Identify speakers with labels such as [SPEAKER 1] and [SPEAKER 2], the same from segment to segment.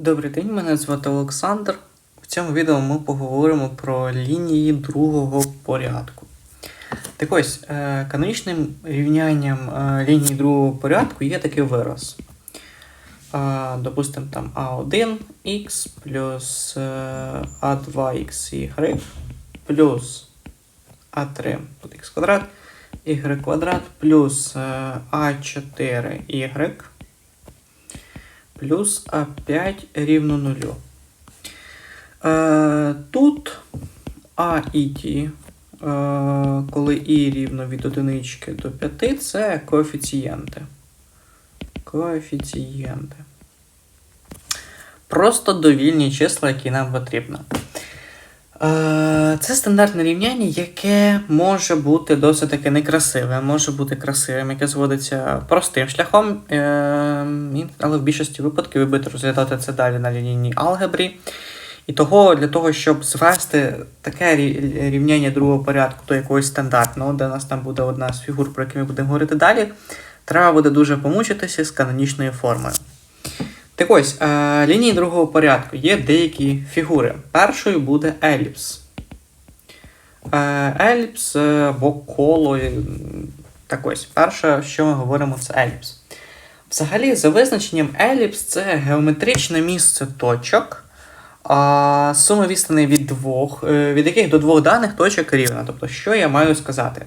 [SPEAKER 1] Добрий день, мене звати Олександр. В цьому відео ми поговоримо про лінії другого порядку. Так ось, е, канонічним рівнянням е, лінії другого порядку є такий вираз. Е, Допустимо, там А1х плюс е, А2xy плюс А3 під х квадрат, y квадрат плюс е, А4y плюс А5 рівно нулю. Е, тут А і Т, е, коли І рівно від одинички до 5, це коефіцієнти. Коефіцієнти. Просто довільні числа, які нам потрібно. Е, Це стандартне рівняння, яке може бути досить таки некрасиве, може бути красивим, яке зводиться простим шляхом, е, але в більшості випадків ви будете розглядати це далі на лінійній алгебрі. І того, для того, щоб звести таке рівняння другого порядку до якогось стандартного, де у нас там буде одна з фігур, про які ми будемо говорити далі, треба буде дуже помучитися з канонічною формою. Так ось, е, лінії другого порядку є деякі фігури. Першою буде еліпс. Е, еліпс е, або коло. Так ось, перше, що ми говоримо, це еліпс. Взагалі, за визначенням еліпс це геометричне місце точок, а сума відстаней від двох, від яких до двох даних точок рівна. Тобто, що я маю сказати?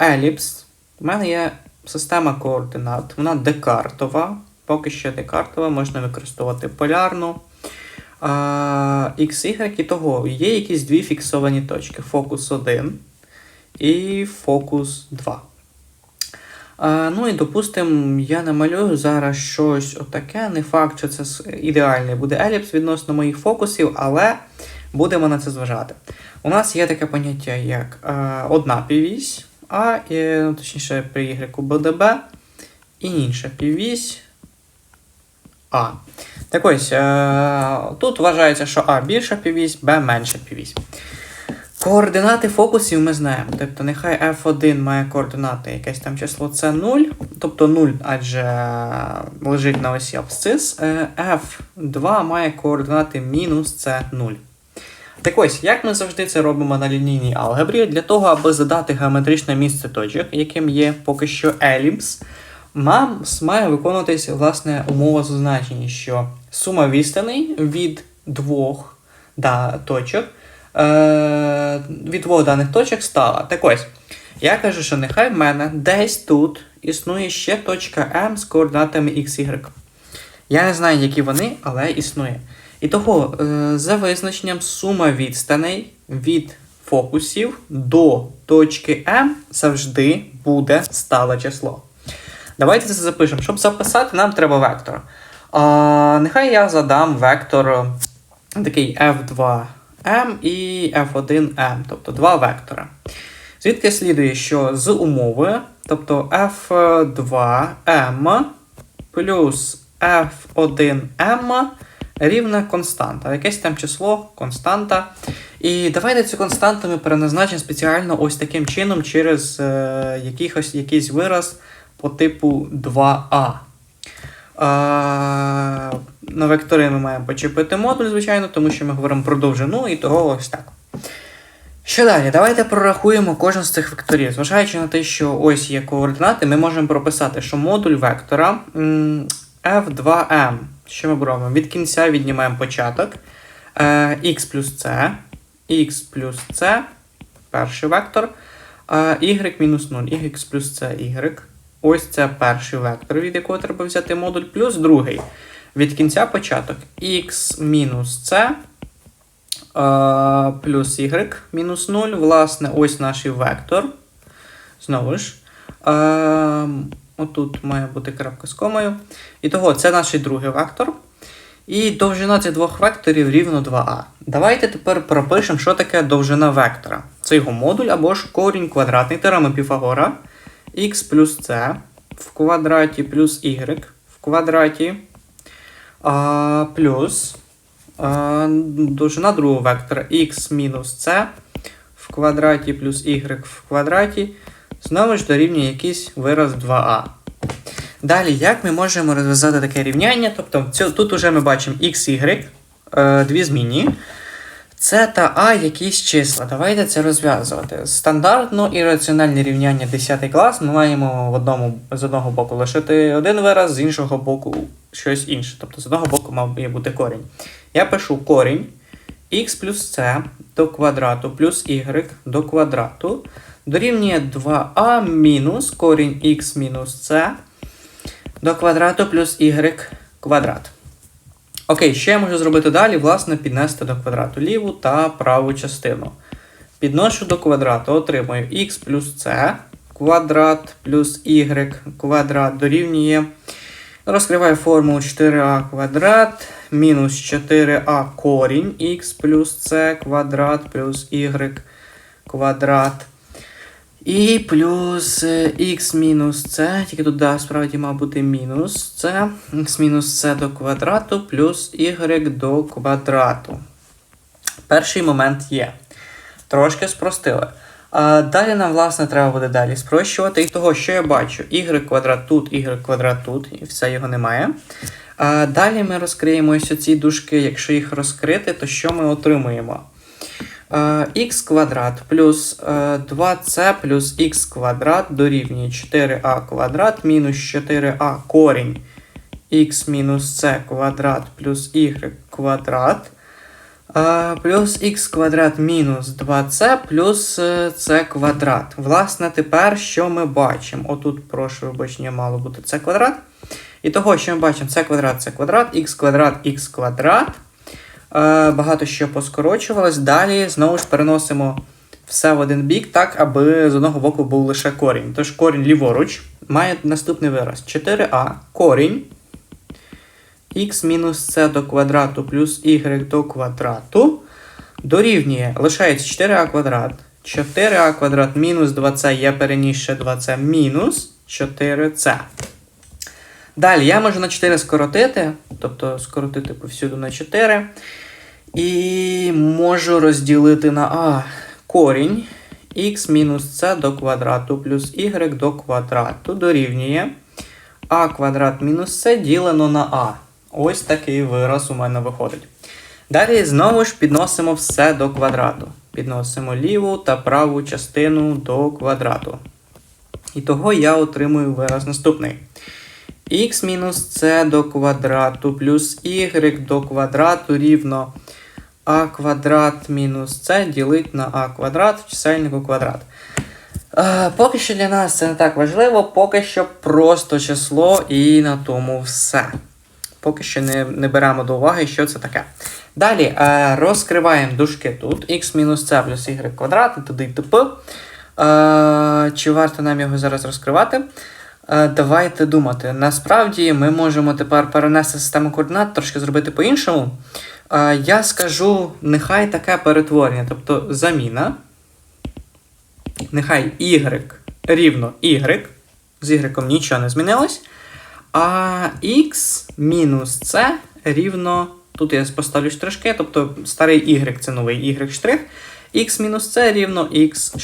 [SPEAKER 1] Еліпс. У мене є система координат, вона декартова. Поки що декартова, можна використовувати полярну. А, X, і того є якісь дві фіксовані точки: фокус 1 і фокус 2. А, ну і допустимо, я намалюю зараз щось отаке. Не факт, що це ідеальний буде еліпс відносно моїх фокусів, але будемо на це зважати. У нас є таке поняття, як е, одна піввісь, а е, ну, точніше при Y B, і інша піввісь А. Так ось, е, тут вважається, що А більша піввісь, Б менша піввісь. Координати фокусів ми знаємо. Тобто, нехай F1 має координати якесь там число це 0, тобто 0, адже лежить на осі абсцис. Е, F2 має координати мінус це 0. Так ось, як ми завжди це робимо на лінійній алгебрі, для того, аби задати геометричне місце точок, яким є поки що еліпс, нам має виконуватися власне умова зазначення, що сума відстаней від двох да, точок, е, від двох даних точок стала. Так ось, я кажу, що нехай в мене десь тут існує ще точка М з координатами x, y. Я не знаю, які вони, але існує. І того, е, за визначенням, сума відстаней від фокусів до точки М завжди буде стале число. Давайте це запишемо. Щоб записати, нам треба вектор. А, нехай я задам вектор е, такий F2M і F1M, тобто два вектора. Звідки слідує, що з умови, тобто F2M плюс F1M рівна константа. Якесь там число, константа. І давайте цю константу ми переназначимо спеціально ось таким чином через е, якихось, якийсь вираз по типу 2а. Е, на векторі ми маємо почепити модуль, звичайно, тому що ми говоримо про довжину і того ось так. Що далі? Давайте прорахуємо кожен з цих векторів. Зважаючи на те, що ось є координати, ми можемо прописати, що модуль вектора f2m. Що ми робимо? Від кінця віднімаємо початок. Е, x плюс c, x плюс c, перший вектор, е, y мінус 0, y плюс c, y. Ось це перший вектор, від якого треба взяти модуль, плюс другий. Від кінця початок x мінус c е, плюс y мінус 0. Власне, ось наш вектор. Знову ж. Е, отут має бути крапка з комою. І того, це наш другий вектор. І довжина цих двох векторів рівно 2а. Давайте тепер пропишемо, що таке довжина вектора. Це його модуль або ж корінь квадратний теореми Піфагора. X плюс c в квадраті плюс y в квадраті а, плюс а, довжина другого вектора x мінус c в квадраті плюс y в квадраті знову ж дорівнює якийсь вираз 2а. Далі, як ми можемо розв'язати таке рівняння? Тобто цю, тут вже ми бачимо x, y, е, дві змінні. Це та А якісь числа. Давайте це розв'язувати. Стандартно і раціональне рівняння 10 клас ми маємо в одному, з одного боку лишити один вираз, з іншого боку щось інше. Тобто з одного боку має бути корінь. Я пишу корінь x плюс c до квадрату плюс y до квадрату дорівнює 2а мінус корінь x мінус c до квадрату плюс y квадрат. Окей, що я можу зробити далі? Власне, піднести до квадрату ліву та праву частину. Підношу до квадрату, отримую x плюс c квадрат плюс y квадрат дорівнює. Розкриваю формулу 4а квадрат мінус 4а корінь x плюс c квадрат плюс y квадрат. І плюс x мінус c, тільки тут да, справді мав бути мінус c, x мінус c до квадрату плюс y до квадрату. Перший момент є. Трошки спростили. А далі нам, власне, треба буде далі спрощувати. І того, що я бачу, y квадрат тут, y квадрат тут, і все його немає. А далі ми розкриємо ось ці дужки. Якщо їх розкрити, то що ми отримуємо? Х квадрат плюс 2c плюс х квадрат дорівнює 4а квадрат мінус 4а корінь х мінус c квадрат плюс y квадрат плюс х квадрат мінус 2c плюс c квадрат. Власне, тепер що ми бачимо? Отут, прошу вибачення, мало бути c квадрат. І того, що ми бачимо, c квадрат, c квадрат, х квадрат, х квадрат. Багато що поскорочувалось. Далі знову ж переносимо все в один бік, так, аби з одного боку був лише корінь. Тож корінь ліворуч має наступний вираз: 4а корінь х мінус c до квадрату плюс y до квадрату дорівнює, лишається 4а квадрат. 4а квадрат мінус 2c, я переніс ще 2c мінус 4c. Далі я можу на 4 скоротити, тобто скоротити повсюду на 4. І можу розділити на А корінь х мінус c до квадрату плюс y до квадрату дорівнює а квадрат мінус c ділено на а. Ось такий вираз у мене виходить. Далі знову ж підносимо все до квадрату. Підносимо ліву та праву частину до квадрату. І того я отримую вираз наступний х мінус c до квадрату плюс y до квадрату рівно а квадрат мінус c ділить на а квадрат в чисельнику квадрат. Е, поки що для нас це не так важливо, поки що просто число і на тому все. Поки що не не беремо до уваги, що це таке. Далі е, розкриваємо дужки тут x мінус c плюс y квадрат і туди т.п. Е, чи варто нам його зараз розкривати? Е, давайте думати. Насправді ми можемо тепер перенести систему координат, трошки зробити по-іншому. Е, я скажу, нехай таке перетворення, тобто заміна. Нехай y рівно y. З y нічого не змінилось. А x мінус c рівно. Тут я поставлю штришки, тобто старий y це новий y x мінус c рівно x.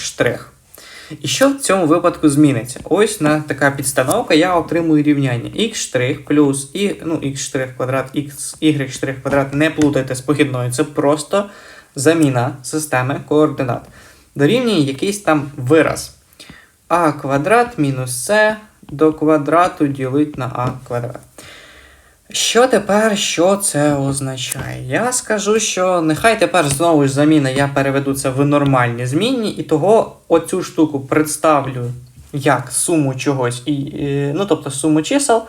[SPEAKER 1] І що в цьому випадку зміниться? Ось на така підстановка я отримую рівняння x' плюс і, ну, x' квадрат, x, y' квадрат, не плутайте з похідною, це просто заміна системи координат. Дорівнює якийсь там вираз. а квадрат мінус c до квадрату ділить на а квадрат. Що тепер, що це означає? Я скажу, що нехай тепер знову ж заміна я переведу це в нормальні змінні, і того оцю штуку представлю як суму чогось, і, ну тобто суму чисел.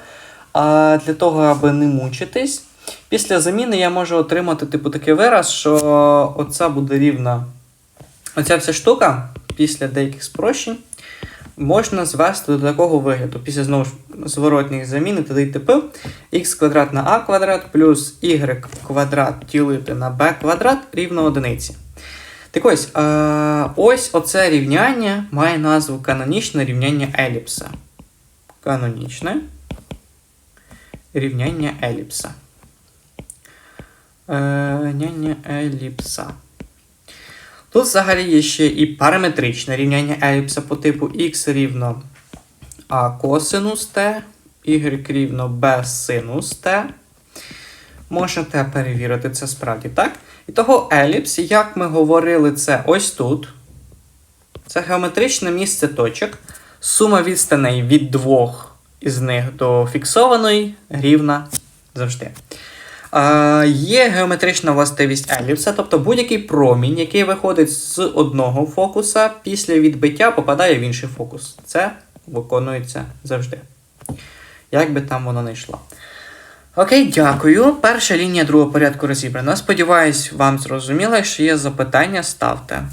[SPEAKER 1] А для того, аби не мучитись, після заміни я можу отримати типу такий вираз, що оця буде рівна. Оця вся штука після деяких спрощень можна звести до такого вигляду. Після знову ж зворотних замін і т.п. квадрат на а квадрат плюс y квадрат ділити на b квадрат рівно одиниці. Так ось, е ось оце рівняння має назву канонічне рівняння еліпса. Канонічне рівняння еліпса. Е, рівняння еліпса. Тут взагалі є ще і параметричне рівняння еліпса по типу х рівно а косинус t, y рівно b синус t. Можете перевірити це справді так. І того еліпс, як ми говорили, це ось тут. Це геометричне місце точок. Сума відстаней від двох із них до фіксованої рівна завжди. Є геометрична властивість еліпса, тобто будь-який промінь, який виходить з одного фокуса, після відбиття попадає в інший фокус. Це виконується завжди. Як би там воно не йшло. Окей, дякую. Перша лінія другого порядку розібрана. Сподіваюсь, вам зрозуміло. Якщо є запитання, ставте.